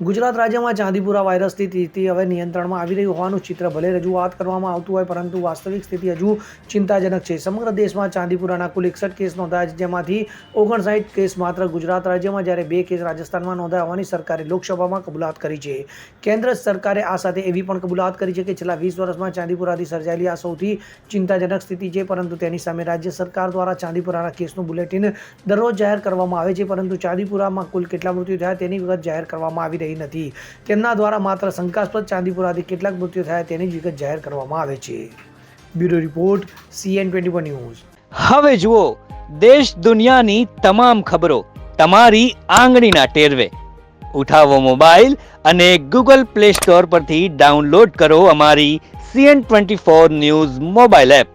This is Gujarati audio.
ગુજરાત રાજ્યમાં ચાંદીપુરા વાયરસની સ્થિતિ હવે નિયંત્રણમાં આવી રહી હોવાનું ચિત્ર ભલે રજૂઆત કરવામાં આવતું હોય, પરંતુ વાસ્તવિક સ્થિતિ હજુ ચિંતાજનક છે. સમગ્ર દેશમાં ચાંદીપુરાના કુલ એકસઠ કેસ નોંધાયા છે, જેમાંથી ઓગણસાઠ કેસ માત્ર ગુજરાત રાજ્યમાં, જ્યારે બે કેસ રાજસ્થાનમાં નોંધાયા હોવાની સરકારે લોકસભામાં કબૂલાત કરી છે. કેન્દ્ર સરકારે આ સાથે એવી પણ કબૂલાત કરી છે કે છેલ્લા વીસ વર્ષમાં ચાંદીપુરાથી સર્જાયેલી આ સૌથી ચિંતાજનક સ્થિતિ છે, પરંતુ તેની સામે રાજ્ય સરકાર દ્વારા ચાંદીપુરાના કેસનું બુલેટિન દરરોજ જાહેર કરવામાં આવે છે, પરંતુ ચાંદીપુરામાં કુલ કેટલા મૃત્યુ થયા તેની વિગત જાહેર કરવામાં આવી રહી નથી. તેમના દ્વારા માત્ર શંકાસ્પદ ચાંદીપુરાથી કેટલાક મૃત્યુ થયા તેની વિગત જાહેર કરવામાં આવે છે. Bureau report, CN twenty news. હવે જુઓ, દેશ દુનિયાની તમામ ખબરો તમારી આંગળીના ટેરવે. ઉઠાવો મોબાઈલ અને ગૂગલ પ્લે સ્ટોર પરથી ડાઉનલોડ કરો અમારી CN twenty four news mobile app.